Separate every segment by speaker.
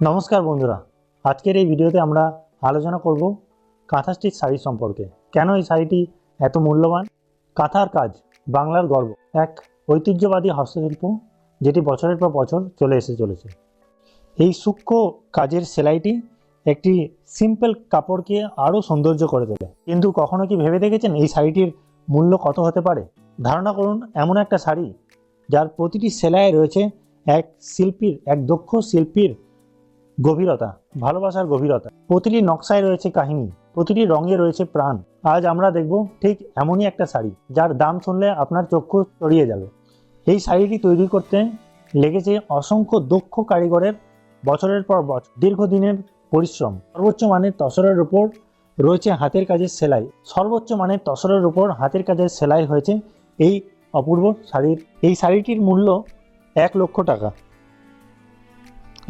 Speaker 1: নমস্কার বন্ধুরা। আজকের এই ভিডিওতে আমরা আলোচনা করব কাঁথা স্টিচ শাড়ি সম্পর্কে। কেন এই শাড়িটি এত মূল্যবান? কাঁথার কাজ, বাংলার গর্ব, এক ঐতিহ্যবাদী হস্তশিল্প যেটি বছরের পর বছর চলে এসে চলেছে। এই সূক্ষ্ম কাজের সেলাইটি একটি সিম্পল কাপড়কে আরও সৌন্দর্য করে তোলে। কিন্তু কখনো কি ভেবে দেখেছেন এই শাড়িটির মূল্য কত হতে পারে? ধারণা করুন, এমন একটা শাড়ি যার প্রতিটি সেলাইয়ে রয়েছে এক শিল্পীর, এক দক্ষ শিল্পীর গভীরতা, ভালোবাসার গভীরতা। প্রতিটি নকশায় রয়েছে কাহিনী, প্রতিটি রঙে রয়েছে প্রাণ। আজ আমরা দেখব ঠিক এমনই একটা শাড়ি, যার দাম শুনলে আপনার চক্ষু চড়িয়ে যাবে। এই শাড়িটি তৈরি করতে লেগেছে অসংখ্য দক্ষ কারিগরের বছরের পর বছর, দীর্ঘদিনের পরিশ্রম। সর্বোচ্চ মানের তসরের উপর রয়েছে হাতের কাজের সেলাই। সর্বোচ্চ মানের তসরের উপর হাতের কাজের সেলাই হয়েছে এই অপূর্ব শাড়ির। এই শাড়িটির মূল্য এক লক্ষ টাকা।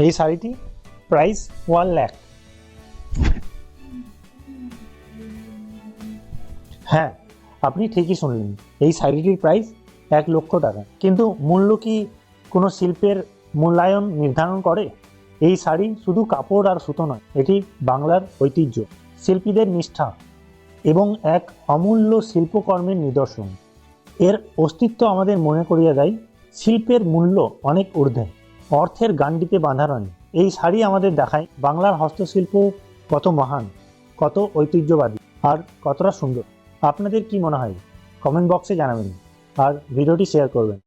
Speaker 1: এই শাড়িটি প্রাইস ওয়ান ল্যাক হ্যাঁ আপনি ঠিকই শুনলেন। এই শাড়িটির প্রাইস এক লক্ষ টাকা। কিন্তু মূল্য কি কোনো শিল্পের মূল্যায়ন নির্ধারণ করে? এই শাড়ি শুধু কাপড় আর সুতো নয়, এটি বাংলার ঐতিহ্য, শিল্পীদের নিষ্ঠা এবং এক অমূল্য শিল্পকর্মের নিদর্শন। এর অস্তিত্ব আমাদের মনে করিয়ে দেয়, শিল্পের মূল্য অনেক ঊর্ধ্বে, অর্থের গান্ডিতে বাঁধা নয়। এই শাড়ি আমাদের দেখায় বাংলার হস্তশিল্প কত মহান, কত ঐতিহ্যবাদী আর কতটা সুন্দর। আপনাদের কি মনে হয়? কমেন্ট বক্সে জানাবেন আর ভিডিওটি শেয়ার করবেন।